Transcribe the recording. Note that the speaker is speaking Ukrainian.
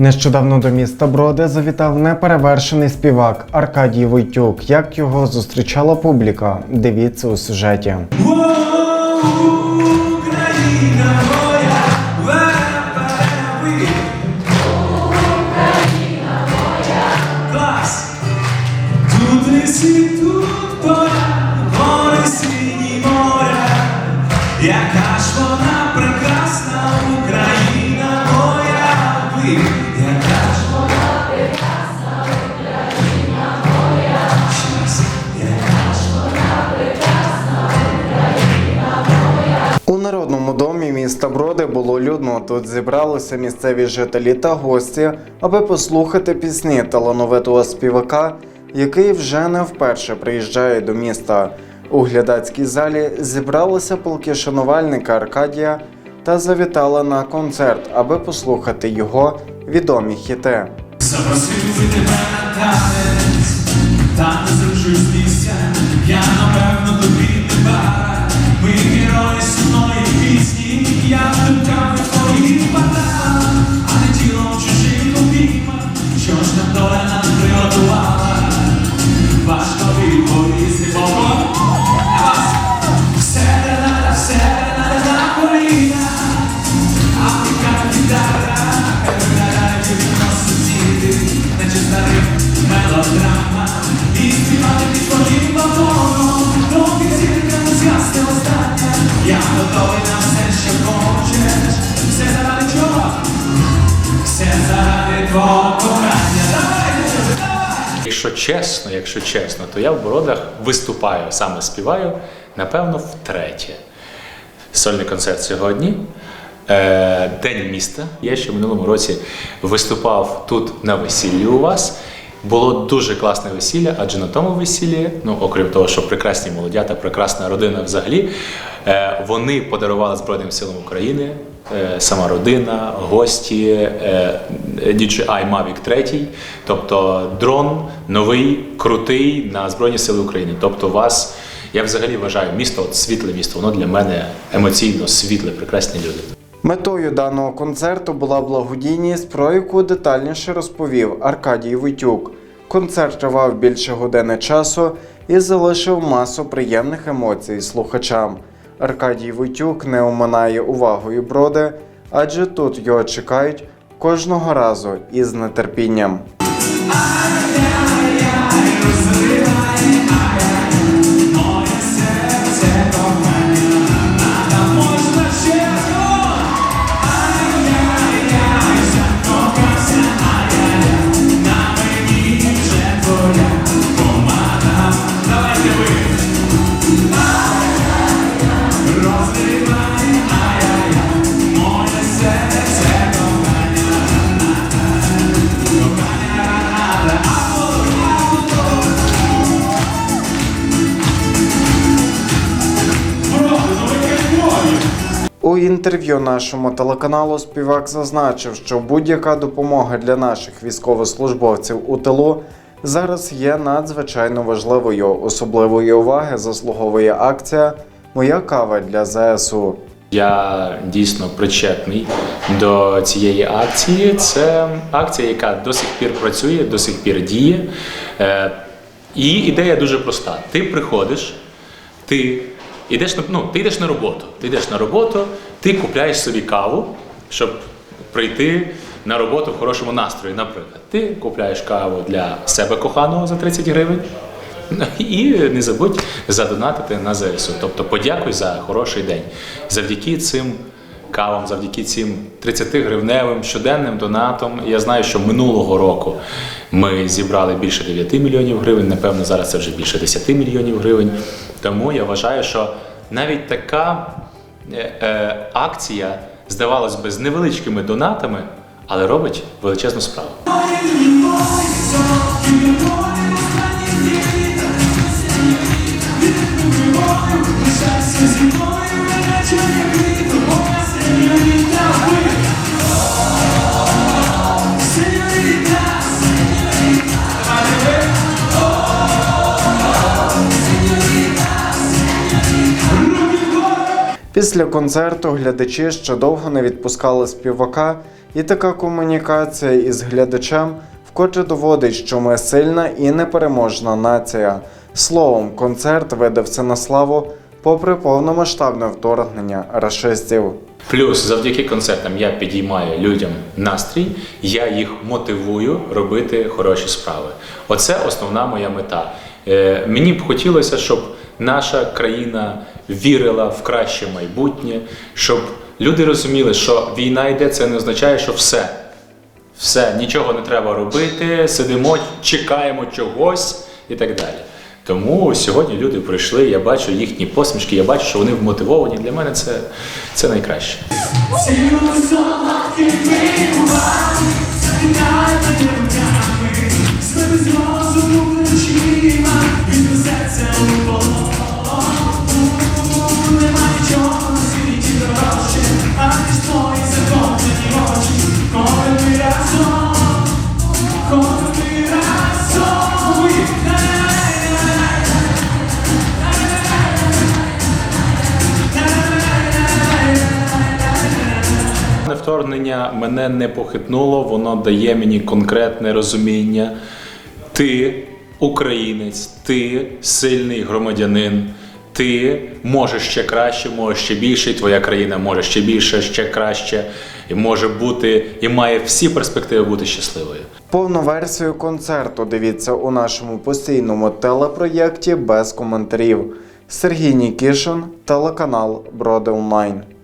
Нещодавно до міста Броди завітав неперевершений співак Аркадій Войтюк. Як його зустрічала публіка? Дивіться у сюжеті. Україна моя, домі було людно. Тут зібралися місцеві жителі та гості, аби послухати пісні талановитого співака, який вже не вперше приїжджає до міста. У глядацькій залі зібралися полки шанувальника Аркадія та завітали на концерт, аби послухати його відомі хіти. Запросив тебе на танець, та я напевно тобі не пара. Герої сумної пісні, я думками твоїх все, заради чого? Якщо чесно, якщо чесно, то я в Бородах виступаю, саме співаю, напевно, втретє. Сольний концерт сьогодні. Е, День міста. Я ще в минулому році виступав тут на весіллі у вас. Було дуже класне весілля, адже на тому весіллі, ну окрім того, що прекрасні молодята, прекрасна родина взагалі, е, вони подарували Збройним силам України, е, сама родина, гості, DJI Mavic 3, тобто дрон новий, крутий на Збройні Сили України. Тобто вас, я взагалі вважаю, місто, от світле місто, воно для мене емоційно світле, прекрасні люди. Метою даного концерту була благодійність, про яку детальніше розповів Аркадій Войтюк. Концерт тривав більше години часу і залишив масу приємних емоцій слухачам. Аркадій Войтюк не оминає увагою броди, адже тут його чекають кожного разу із нетерпінням. У інтерв'ю нашому телеканалу співак зазначив, що будь-яка допомога для наших військовослужбовців у тилу зараз є надзвичайно важливою. Особливої уваги заслуговує акція Моя кава для ЗСУ. Я дійсно причетний до цієї акції. Це акція, яка до сих пір працює, до сих пір діє. Е, І ідея дуже проста: ти приходиш, ти йдеш на ну, ти йдеш на роботу. Ти йдеш на роботу, ти купляєш собі каву, щоб прийти на роботу в хорошому настрої. Наприклад, ти купляєш каву для себе коханого за 30 гривень. І не забудь задонатити на ЗСУ. Тобто подякуй за хороший день. Завдяки цим кавам, завдяки цим 30-гривневим щоденним донатом. Я знаю, що минулого року ми зібрали більше 9 мільйонів гривень. Напевно, зараз це вже більше 10 мільйонів гривень. Тому я вважаю, що навіть така е, е, акція, здавалось би, з невеличкими донатами, але робить величезну справу. Після концерту глядачі ще довго не відпускали співака, і така комунікація із глядачем вкотре доводить, що ми сильна і непереможна нація. Словом, концерт видався на славу, попри повномасштабне вторгнення рашистів. Плюс завдяки концертам я підіймаю людям настрій, я їх мотивую робити хороші справи. Оце основна моя мета. Е, мені б хотілося, щоб наша країна вірила в краще майбутнє, щоб люди розуміли, що війна йде, це не означає, що все. Все, нічого не треба робити, сидимо, чекаємо чогось і так далі. Тому сьогодні люди прийшли, я бачу їхні посмішки, я бачу, що вони вмотивовані. Для мене це, це найкраще. Вторгнення мене не похитнуло, воно дає мені конкретне розуміння. Ти українець, ти сильний громадянин, ти можеш ще краще, можеш ще більше, і твоя країна може ще більше, ще краще, і може бути, і має всі перспективи бути щасливою. Повну версію концерту дивіться у нашому постійному телепроєкті без коментарів. Сергій Нікішин, телеканал Броди Онлайн.